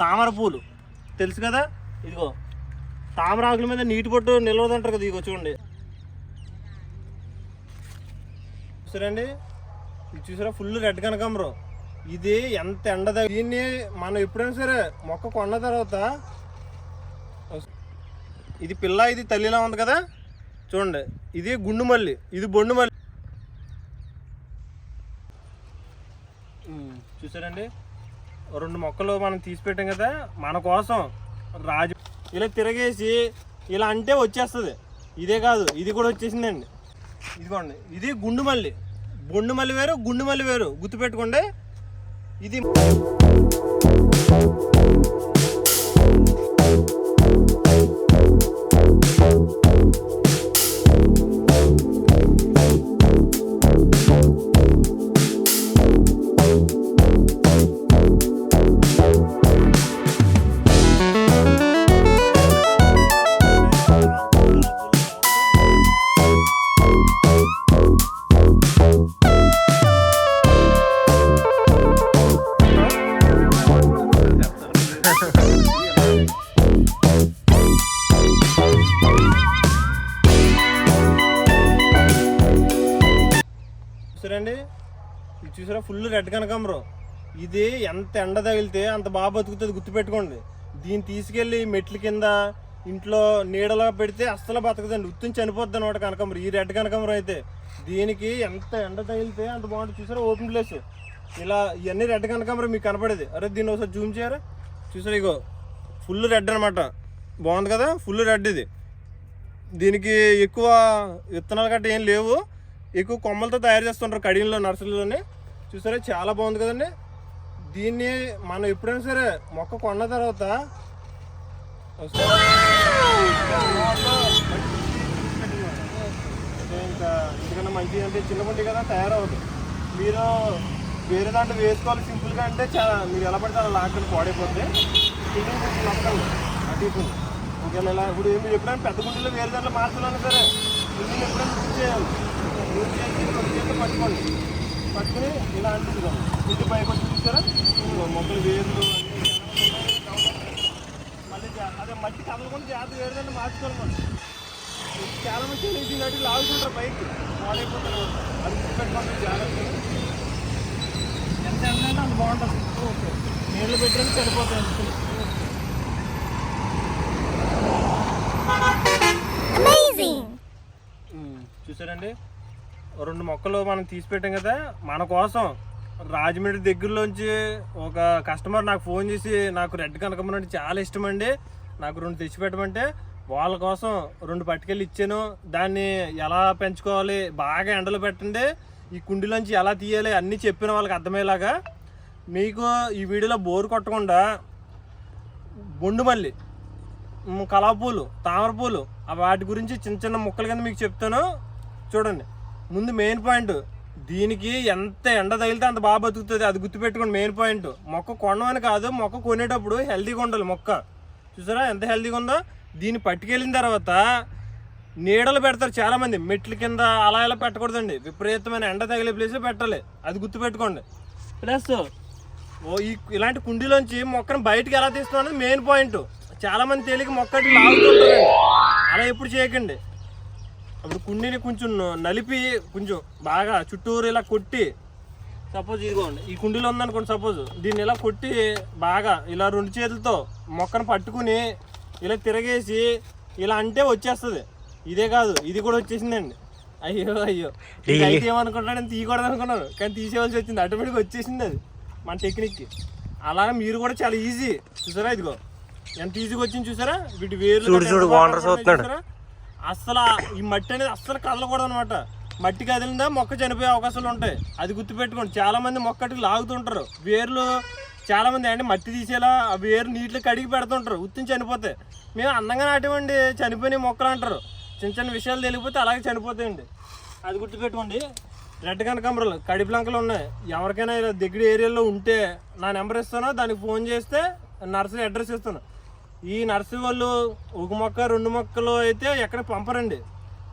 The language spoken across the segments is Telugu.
తామర పూలు. తెలుసు కదా? ఇదిగో. తామర ఆకుల మీద నీటి పొట్టు నిలవదంటారు కదా ఇదిగో చూడండి. చూసారండి? ఇది చూసారా? ఫుల్ రెడ్ కనకాంబరం ఇది ఎంత ఎండ దీన్ని మనం ఎప్పుడైనా సరే మొక్క కొన్న తర్వాత ఇది పిల్ల ఇది తల్లిలా ఉంది కదా? చూడండి. ఇది గుండు మల్లి. ఇది బొండు మల్లి. చూసారండి? రెండు మొక్కలు మనం తీసి పెట్టాం కదా మన కోసం రాజు ఇలా తిరగేసి ఇలా అంటే వచ్చేస్తుంది. ఇదే కాదు ఇది కూడా వచ్చేసిందండి. ఇదిగోండి ఇది గుండు మల్లి బొండు మల్లి వేరు గుండు మల్లి వేరు. గుర్తుపెట్టుకోండి. ఇది చూసారా? ఫుల్ రెడ్ కనకాంబరం ఇది ఎంత ఎండ తగిలితే అంత బాగా బతుకుతుంది గుర్తుపెట్టుకోండి. దీన్ని తీసుకెళ్ళి మెట్ల కింద ఇంట్లో నీడలో పెడితే అస్సలు బతకదండి. ఉత్తుని చనిపోద్ది అనమాట కనకాంబరం ఈ రెడ్ కనకాంబరం అయితే. దీనికి ఎంత ఎండ తగిలితే అంత బాగుంటుంది. చూసారా? Open place. ఇలా ఇవన్నీ రెడ్ కనకాంబరం మీకు కనపడేది. అరే దీన్ని ఒకసారి జూమ్ చేయరా చూసారా ఇగో? ఫుల్ రెడ్ అనమాట బాగుంది కదా? ఫుల్ రెడ్ ఇది. దీనికి ఎక్కువ విత్తనాలు గట్ట ఏం లేవు. ఎక్కువ కొమ్మలతో తయారు చేస్తుంటారు కడియంలో నర్సరీలోనే. చూసారా? చాలా బాగుంది కదండి. దీన్ని మనం ఎప్పుడైనా సరే మొక్క కొన్న తర్వాత ఇంకా ఎందుకన్నా మంచిది అంటే చిన్నగుంటి కదా తయారవుతుంది. మీరు వేరే దాంట్లో వేసుకోవాలి సింపుల్గా అంటే చాలా మీరు ఎలా పడితే అలా లాక్కొని పాడైపోతుంది కింద కొంచెం నొక్కండి అటు ఒకవేళ ఇలా ఇప్పుడు మీరు ఎప్పుడైనా పెద్ద గుండెలో వేరే దాంట్లో మార్చాలన్నా సరే కింద ఎప్పుడైనా చేయాలి. చేసి రెండు చేతులు పట్టుకోండి. పట్టుకుని ఇలా అంటుకోండి ఇంటి పైకి వచ్చి చూసారా? మొక్కలు వేర్లు. మళ్ళీ అదే మట్టి కదలకుండా జాగ్రత్త వేరే దాంట్లో మార్చుకోవాలి మనం. చాలా మంది తెలియదు నటి లాగుతుంటారు పైకి. పాడైపోతారు అది జాగ్రత్త ఎంత ఎంత అంత బాగుంటుంది. ఓకే. నీళ్ళు పెట్టడానికి సరిపోతాయి చూసారండి? రెండు మొక్కలు మనం తీసి పెట్టాం కదా మన కోసం రాజమండ్రి దగ్గరలోంచి ఒక కస్టమర్ నాకు ఫోన్ చేసి నాకు రెడ్ కనకమ్మన్ అంటే చాలా ఇష్టం అండి నాకు రెండు తెచ్చిపెట్టమంటే వాళ్ళ కోసం రెండు పట్టుకెళ్ళి ఇచ్చాను. దాన్ని ఎలా పెంచుకోవాలి బాగా ఎండలు పెట్టండి ఈ కుండీలోంచి ఎలా తీయాలి అన్నీ చెప్పిన వాళ్ళకి అర్థమయ్యేలాగా మీకు ఈ వీడియోలో బోర్ కొట్టకుండా బొండు మళ్ళీ కలాపూలు తామరపూలు వాటి గురించి చిన్న చిన్న ముక్కల కింద మీకు చెప్తాను. చూడండి. ముందు మెయిన్ పాయింట్ దీనికి ఎంత ఎండ తగిలితే అంత బాగా బతుకుతుంది. అది గుర్తుపెట్టుకోండి మెయిన్ పాయింట్ మొక్క కొనమని కాదు మొక్క కొనేటప్పుడు హెల్దీగా ఉండాలి మొక్క. చూసారా? ఎంత హెల్దీగా ఉందో? దీన్ని పట్టుకెళ్ళిన తర్వాత నీడలు పెడతారు చాలామంది. మెట్ల కింద అలా ఇలా పెట్టకూడదండి. విపరీతమైన ఎండ తగిలే ప్లేస్ పెట్టాలి. అది గుర్తుపెట్టుకోండి. ప్లస్ ఓ ఈ ఇలాంటి కుండీలోంచి మొక్కను బయటకు ఎలా తీస్తున్నాం అనేది మెయిన్ పాయింట్ చాలామంది తేలిక మొక్కటి లాగుతుంటారండి. అలా ఎప్పుడు చేయకండి. అప్పుడు కుండీని కొంచెం నలిపి కొంచెం బాగా చుట్టూరు ఇలా కొట్టి సపోజ్ ఇదిగోండి ఈ కుండీలో ఉందనుకోండి సపోజ్ దీన్ని ఇలా కొట్టి బాగా ఇలా రెండు చేతులతో మొక్కను పట్టుకుని ఇలా తిరగేసి ఇలా అంటే వచ్చేస్తుంది. ఇదే కాదు ఇది కూడా వచ్చేసిందండి. అయ్యో అయ్యో. అయితే ఏమనుకుంటాడని తీయకూడదు అనుకున్నాను కానీ తీసేవలసి వచ్చింది ఆటోమేటిక్ వచ్చేసింది అది మన టెక్నిక్కి. అలా మీరు కూడా చాలా ఈజీ చూసారా ఇదిగో? ఎంత ఈజీగా వచ్చింది చూసారా? వీటి వేర్లు చూడు, చూడు. చూసారా? అసలు ఈ మట్టి అనేది అస్సలు కదలకూడదు అనమాట మట్టి కదిలిందా మొక్క చనిపోయే అవకాశాలు ఉంటాయి. అది గుర్తుపెట్టుకోండి. చాలా మంది మొక్కటికి లాగుతుంటారు. వేర్లు చాలామంది అంటే మట్టి తీసేలా ఆ వేరు నీటిలో కడిగి పెడుతుంటారు. ఉత్తిని చనిపోతాయి మేము అందంగా నాటివ్వండి చనిపోయిన మొక్కలు అంటారు. చిన్న చిన్న విషయాలు తెలియకపోతే అలాగే చనిపోతాయండి. అది గుర్తుపెట్టుకోండి. రెడ్ కనకాంబరాలు కడిపిలంకలు ఉన్నాయి. ఎవరికైనా దగ్గర ఏరియాలో ఉంటే నా నెంబర్ ఇస్తాను. దానికి ఫోన్ చేస్తే నర్సరీ అడ్రస్ ఇస్తాను. ఈ నర్సరీ వాళ్ళు ఒక మొక్క రెండు మొక్కలు అయితే ఎక్కడ పంపరండి.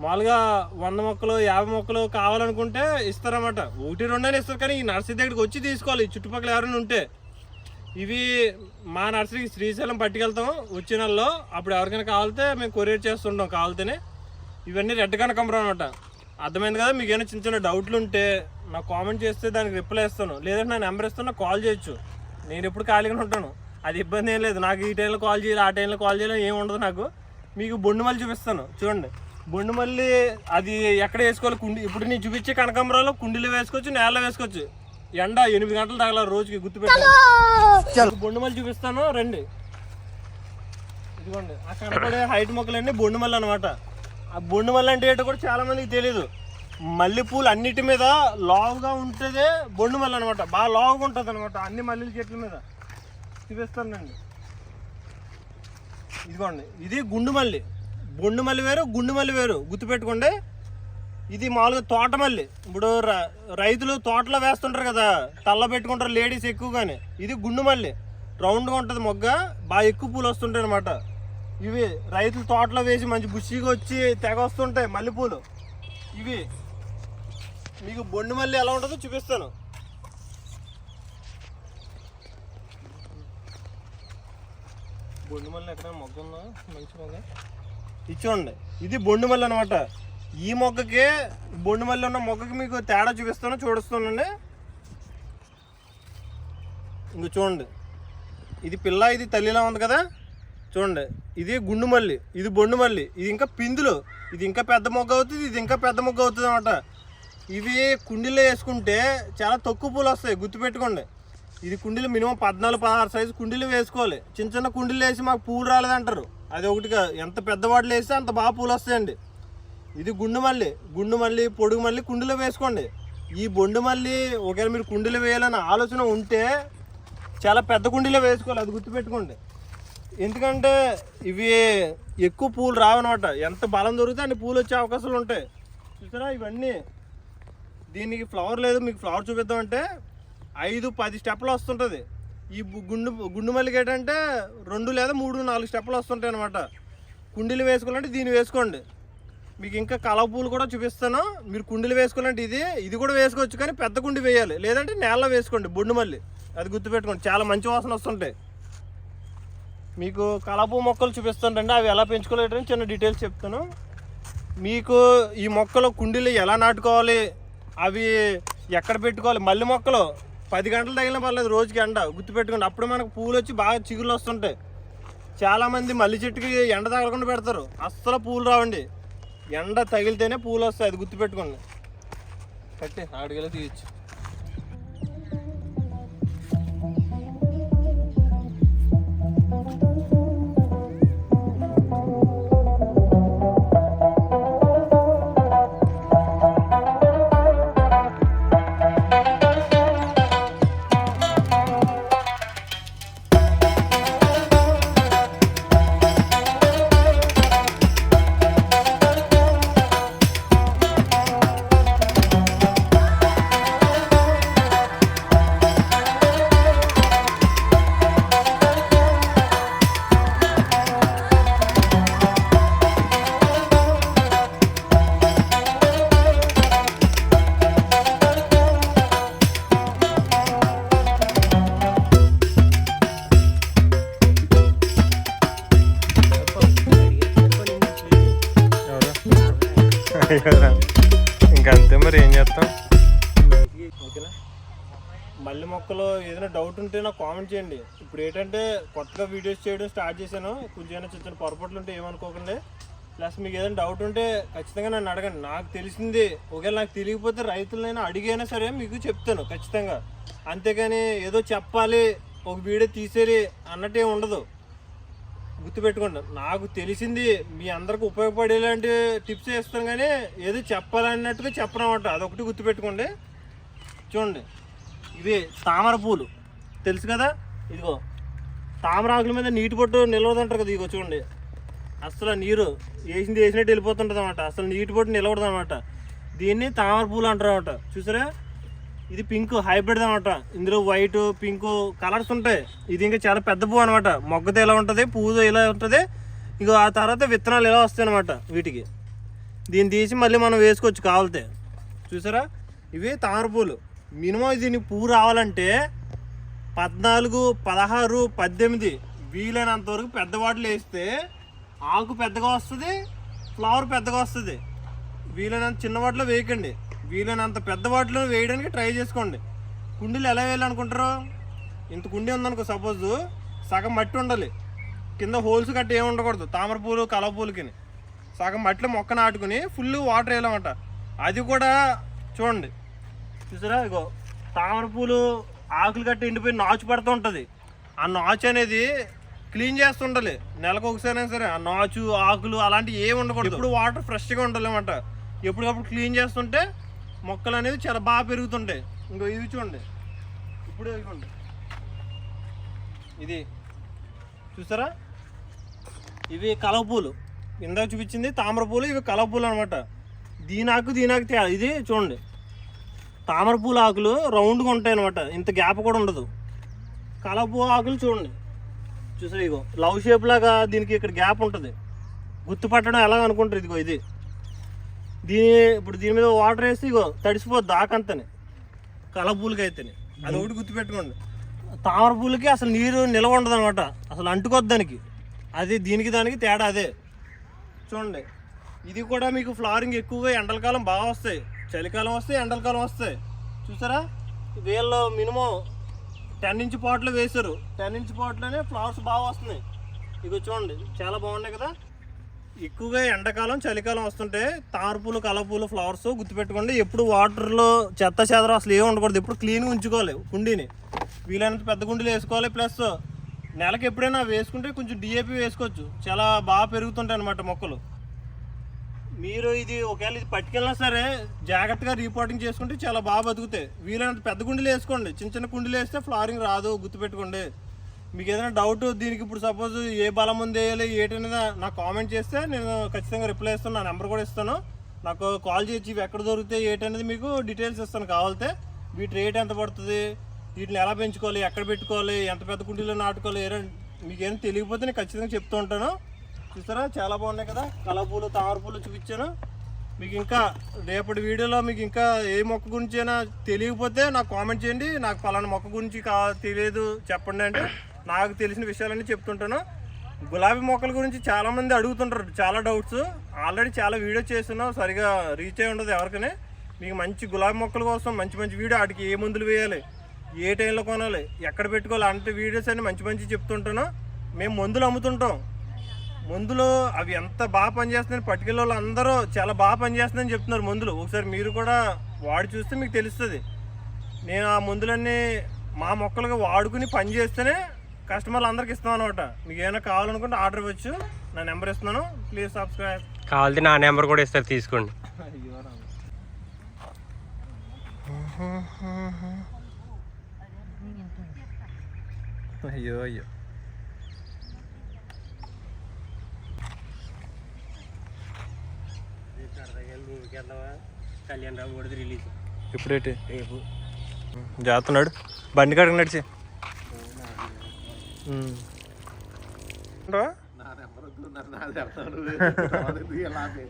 మామూలుగా వంద మొక్కలు యాభై మొక్కలు కావాలనుకుంటే ఇస్తారన్నమాట. ఒకటి రెండైనా ఇస్తారు కానీ ఈ నర్సరీ దగ్గరికి వచ్చి తీసుకోవాలి. చుట్టుపక్కల ఎవరైనా ఉంటే. ఇవి మా నర్సరీకి శ్రీశైలం పట్టుకెళ్తాం. వచ్చే నెలలో అప్పుడు ఎవరికైనా కావాలితే మేము కొరియర్ చేస్తుంటాం కావాలితేనే. ఇవన్నీ రెడ్ కనకంబరం అనమాట అర్థమైంది కదా? మీకు ఏమైనా చిన్న చిన్న డౌట్లు ఉంటే నాకు కామెంట్ చేస్తే దానికి రిప్లై ఇస్తాను. లేదంటే నా నెంబర్ ఇస్తాను నాకు కాల్ చేయొచ్చు. నేను ఎప్పుడు ఖాళీగానే ఉంటాను. అది ఇబ్బంది ఏం లేదు. నాకు ఈ టైంలో కాల్ చేయాలి ఆ టైంలో కాల్ చేయాలి ఏం ఉండదు నాకు. మీకు బొండు మల్లి చూపిస్తాను. చూడండి. బొండు మల్లి అది ఎక్కడ వేసుకోవాలి? కుండి ఇప్పుడు నేను చూపించే కనకాంబరాలు కుండీలో వేసుకోవచ్చు నేలలో వేసుకోవచ్చు. ఎండ ఎనిమిది గంటలు తగల రోజుకి గుర్తుపెట్టాను బొండు మల్లి చూపిస్తాను రండి. ఇదిగోండి. ఆ కనపడే హైట్ మొక్కలన్నీ బొండు మల్లి అనమాట ఆ బొండు మల్లి అంటే ఏంటో కూడా చాలా మందికి తెలియదు మల్లెపూలు అన్నిటి మీద లావుగా ఉంటేదే బొండు మల్లి అనమాట బాగా లావుగా ఉంటుంది అనమాట అన్ని మల్లెల చెట్ల మీద. చూపిస్తానండి ఇదిగోండి ఇది గుండు మల్లి బొండు మల్లి వేరు గుండు మల్లి వేరు. గుర్తుపెట్టుకోండి. ఇది మామూలుగా తోట మల్లి ఇప్పుడు రైతులు తోటలో వేస్తుంటారు కదా తల్ల పెట్టుకుంటారు లేడీస్ ఎక్కువగానే. ఇది గుండు మల్లి రౌండ్గా ఉంటుంది మొగ్గ బాగా ఎక్కువ పూలు వస్తుంటాయి అనమాట ఇవి రైతులు తోటలో వేసి మంచి బుషిగా వచ్చి తెగ వస్తుంటాయి మల్లెపూలు. ఇవి మీకు బొండు మల్లి ఎలా ఉంటుందో చూపిస్తాను. బొండు మల్లి ఎక్కడ మొగ్గ ఉందా? మంచి మొగ్గ? ఇది చూడండి. ఇది బొండు మల్లె అనమాట ఈ మొగ్గకి బొండు మల్లి ఉన్న మొగ్గకి మీకు తేడా చూపిస్తాను చూడుస్తానండి. ఇంక చూడండి. ఇది పిల్ల ఇది తల్లిలా ఉంది కదా? చూడండి. ఇది గుండు మల్లి ఇది బొండు మల్లి ఇది ఇంకా పిందులు. ఇది ఇంకా పెద్ద మొగ్గ అవుతుంది ఇది ఇంకా పెద్ద మొగ్గ అవుతుంది అనమాట ఇవి కుండీలో వేసుకుంటే చాలా తక్కువ పూలు వస్తాయి గుర్తుపెట్టుకోండి. ఇది కుండీలు మినిమం పద్నాలుగు పదహారు సైజు కుండీలు వేసుకోవాలి. చిన్న చిన్న కుండీలు వేసి మాకు పూలు రాలేదంటారు. అది ఒకటిగా ఎంత పెద్దవాళ్ళు వేస్తే అంత బాగా పూలు వస్తాయండి. ఇది గుండు మల్లి. గుండు మల్లి పొడుగు మల్లి కుండీలో వేసుకోండి. ఈ బొండు మల్లి ఒకవేళ మీరు కుండీలు వేయాలన్న ఆలోచన ఉంటే చాలా పెద్ద కుండీలో వేసుకోవాలి. అది గుర్తుపెట్టుకోండి. ఎందుకంటే ఇవి ఎక్కువ పూలు రావనమాట. ఎంత బలం దొరికితే అన్ని పూలు వచ్చే అవకాశాలు ఉంటాయి. చూసారా? ఇవన్నీ. దీనికి ఫ్లవర్ లేదు. మీకు ఫ్లవర్ చూపిద్దామంటే ఐదు పది స్టెప్లు వస్తుంటుంది. ఈ గుండు గుండు మల్లికి ఏంటంటే రెండు లేదా మూడు నాలుగు స్టెప్లు వస్తుంటాయి అనమాట కుండీలు వేసుకోవాలంటే దీన్ని వేసుకోండి. మీకు ఇంకా కలవ పూలు కూడా చూపిస్తాను. మీరు కుండీలు వేసుకోవాలంటే ఇది ఇది కూడా వేసుకోవచ్చు కానీ పెద్ద కుండి వేయాలి. లేదంటే నేలలో వేసుకోండి బొండు మల్లి అది గుర్తుపెట్టుకోండి. చాలా మంచి వాసన వస్తుంటాయి. మీకు కలపూ మొక్కలు చూపిస్తుంటండి. అవి ఎలా పెంచుకోలేటని చిన్న డీటెయిల్స్ చెప్తాను. మీకు ఈ మొక్కలు కుండీలు ఎలా నాటుకోవాలి అవి ఎక్కడ పెట్టుకోవాలి మల్లె మొక్కలు పది గంటలు తగిలిన పర్లేదు రోజుకి ఎండ. గుర్తుపెట్టుకోండి అప్పుడు మనకు పూలు వచ్చి బాగా చిగుళ్ళు వస్తుంటాయి. చాలామంది మల్లె చెట్టుకి ఎండ తగలకుండా పెడతారు. అస్సలు పూలు రావండి. ఎండ తగిలితేనే పూలు వస్తాయి అది గుర్తుపెట్టుకోండి. కట్టే ఆడికెళ్ళి తీయచ్చు. ఓకేనా? మల్లె మొక్కలు ఏదైనా డౌట్ ఉంటే నాకు కామెంట్ చేయండి. ఇప్పుడు ఏంటంటే కొత్తగా వీడియోస్ చేయడం స్టార్ట్ చేశాను. కొంచెం ఏమైనా చిన్న చిన్న పొరపాట్లు ఉంటే ఏమనుకోకండి. ప్లస్ మీకు ఏదైనా డౌట్ ఉంటే ఖచ్చితంగా నన్ను అడగండి. నాకు తెలిసింది ఒకవేళ నాకు తెలియకపోతే రైతులైనా అడిగైనా సరే మీకు చెప్తాను ఖచ్చితంగా. అంతేగాని ఏదో చెప్పాలి ఒక వీడియో తీసేయాలి అన్నట్టు ఏమి ఉండదు. గుర్తుపెట్టుకోండి నాకు తెలిసింది మీ అందరికి ఉపయోగపడేలాంటి టిప్స్ ఇస్తాను కానీ ఏదో చెప్పాలన్నట్టుగా చెప్పడం చెప్పనమాట. అదొకటి గుర్తుపెట్టుకోండి. చూడండి. ఇవి తామర పూలు. తెలుసు కదా? ఇదిగో. తామరాకుల మీద నీటి పొట్టు నిలవదంటారు కదా ఇదిగో చూడండి. అసలు నీరు వేసింది వేసినట్టు వెళ్ళిపోతుంటుంది అనమాట అసలు నీటి పొట్టు నిలవడదు అనమాట దీన్ని తామర పూలు అంటారు అనమాట చూసారా? ఇది పింక్ హైబ్రిడ్ అనమాట ఇందులో వైట్ పింక్ కలర్స్ ఉంటాయి. ఇది ఇంకా చాలా పెద్ద పువ్వు అనమాట మొగ్గతో ఎలా ఉంటుంది పువ్వుతో ఇలా ఉంటుంది ఇంకో ఆ తర్వాత విత్తనాలు ఇలా వస్తాయి అనమాట వీటికి. దీన్ని తీసి మళ్ళీ మనం వేసుకోవచ్చు కావాలితే. చూసారా? ఇవి తామర పూలు. మినిమం దీనికి పువ్వు రావాలంటే పద్నాలుగు పదహారు పద్దెనిమిది వీలైనంత వరకు పెద్ద వాటిలో వేస్తే ఆకు పెద్దగా వస్తుంది ఫ్లవర్ పెద్దగా వస్తుంది. వీలైనంత చిన్న వాటిలో వేయకండి. వీలైనంత పెద్ద వాటిలో వేయడానికి ట్రై చేసుకోండి. కుండీలు ఎలా వేయాలనుకుంటారు? ఇంత కుండీ ఉందనుకో సపోజ్ సగం మట్టి ఉండాలి. కింద హోల్స్ కట్టి ఏమి ఉండకూడదు. తామర పూలు కలవ పూలకి సగం మట్టిలో మొక్క నాటుకుని ఫుల్ వాటర్ వేయాలన్నమాట. అది కూడా చూడండి. చూసారా? ఇగో తామర పూలు ఆకులు గట్టి ఎండిపోయి నాచు పడుతూ ఉంటుంది. ఆ నాచు అనేది క్లీన్ చేస్తుండాలి. నెలకు ఒకసారి సరే ఆ నాచు ఆకులు అలాంటివి ఏమి ఉండకూడదు. ఇప్పుడు వాటర్ ఫ్రెష్గా ఉండాలి అనమాట ఎప్పటికప్పుడు క్లీన్ చేస్తుంటే మొక్కలు అనేది చాలా బాగా పెరుగుతుంటాయి. ఇంకో ఇవి చూడండి. ఇప్పుడు ఇవ్వండి ఇది చూసారా? ఇవి కలవ పూలు. ఇందాక చూపించింది తామర పూలు ఇవి కలవ పూలు అనమాట దీనాకు దీనాకు తేడా. ఇది చూడండి. తామర పూల ఆకులు రౌండ్గా ఉంటాయి అనమాట ఇంత గ్యాప్ కూడా ఉండదు. కలపూ ఆకులు చూడండి. చూసారు ఇగో? లవ్ షేప్ లాగా దీనికి ఇక్కడ గ్యాప్ ఉంటుంది. గుర్తుపట్టడం ఎలా అనుకుంటారు? ఇదిగో ఇది. దీని ఇప్పుడు దీని మీద వాటర్ వేసి ఇగో తడిసిపోద్ది దాకంతని. కలపూలకి అయితేనే అది ఒకటి గుర్తుపెట్టుకోండి. తామర పూలకి అసలు నీరు నిలవ ఉండదు అనమాట అసలు అంటుకోద్దు దానికి. అది దీనికి దానికి తేడా అదే. చూడండి. ఇది కూడా మీకు ఫ్లవరింగ్ ఎక్కువగా ఎండలకాలం బాగా వస్తాయి. చలికాలం వస్తే ఎండలకాలం వస్తాయి చూసారా? వీళ్ళు మినిమం టెన్ ఇంచ్ పాట్లు వేశారు. టెన్ ఇంచ్ పాట్లోనే ఫ్లవర్స్ బాగా వస్తున్నాయి. ఇది చూడండి చాలా బాగున్నాయి కదా? ఎక్కువగా ఎండాకాలం చలికాలం వస్తుంటే తామరపూలు కలపూలు ఫ్లవర్స్ గుర్తుపెట్టుకోండి. ఎప్పుడు వాటర్లో చెత్త చెదరం అసలు ఏమి ఉండకూడదు. ఎప్పుడు క్లీన్గా ఉంచుకోవాలి కుండీని. వీలైనంత పెద్ద గుండీలు వేసుకోవాలి. ప్లస్ నెలకి ఎప్పుడైనా వేసుకుంటే కొంచెం డిఏపి వేసుకోవచ్చు. చాలా బాగా పెరుగుతుంటాయి అన్నమాట మొక్కలు. మీరు ఇది ఒకవేళ ఇది పట్టుకెళ్ళినా సరే జాగ్రత్తగా రిపోర్టింగ్ చేసుకుంటే చాలా బాగా బతుకుతాయి. వీలైనంత పెద్ద కుండీలు వేసుకోండి. చిన్న చిన్న కుండీలు వేస్తే ఫ్లారింగ్ రాదు గుర్తుపెట్టుకోండి. మీకు ఏదైనా డౌట్ దీనికి ఇప్పుడు సపోజ్ ఏ బలం ఉంది వేయాలి ఏంటనేది నాకు కామెంట్ చేస్తే నేను ఖచ్చితంగా రిప్లై ఇస్తాను నా నెంబర్ కూడా ఇస్తాను. నాకు కాల్ చేసి ఇవి ఎక్కడ దొరుకుతాయి ఏంటనేది మీకు డీటెయిల్స్ ఇస్తాను కావాలితే. వీటి రేట్ ఎంత పడుతుంది వీటిని ఎలా పెంచుకోవాలి ఎక్కడ పెట్టుకోవాలి ఎంత పెద్ద కుండీలో నాటుకోవాలి ఏ మీకు ఏం తెలియకపోతే నేను ఖచ్చితంగా చెప్తూ ఉంటాను. చూసారా? చాలా బాగున్నాయి కదా? కలపూలు తామరపూలు చూపించాను. మీకు ఇంకా రేపటి వీడియోలో మీకు ఇంకా ఏ మొక్క గురించి అయినా తెలియకపోతే నాకు కామెంట్ చేయండి. నాకు పలానా మొక్క గురించి కా తెలియదు చెప్పండి అంటే నాకు తెలిసిన విషయాలన్నీ చెప్తుంటాను. గులాబీ మొక్కల గురించి చాలామంది అడుగుతుంటారు. చాలా డౌట్స్ ఆల్రెడీ చాలా వీడియో చేస్తున్నాం. సరిగా రీచ్ అయి ఉండదు ఎవరికని. మీకు మంచి గులాబీ మొక్కల కోసం మంచి మంచి వీడియో వాటికి ఏ మందులు వేయాలి? ఏ టైంలో కొనాలి? ఎక్కడ పెట్టుకోవాలి? అంటే వీడియోస్ అన్ని మంచి మంచి చెప్తుంటాను. మేము మందులు అమ్ముతుంటాం. మందులు అవి ఎంత బాగా పనిచేస్తున్నాయి పట్టుకెళ్ళ వాళ్ళు అందరూ చాలా బాగా పనిచేస్తుందని చెప్తున్నారు మందులు. ఒకసారి మీరు కూడా వాడి చూస్తే మీకు తెలుస్తుంది. నేను ఆ మందులన్నీ మా మొక్కలకు వాడుకుని పని చేస్తేనే కస్టమర్లు అందరికి ఇస్తాం అనమాట మీకు ఏమైనా కావాలనుకుంటే ఆర్డర్ ఇవ్వచ్చు. నా నెంబర్ ఇస్తున్నాను. Please subscribe. కావాలంటే నా నెంబర్ కూడా ఇస్తారు తీసుకోండి. అయ్యో అయ్యో. కళ్యాణ్ రావు కూడా రిలీజ్ ఇప్పుడేటి రేపు జాతున్నాడు బండి కాడికి నడిచి నా నెంబర్ వద్దు, నాకు నాది చెప్తాను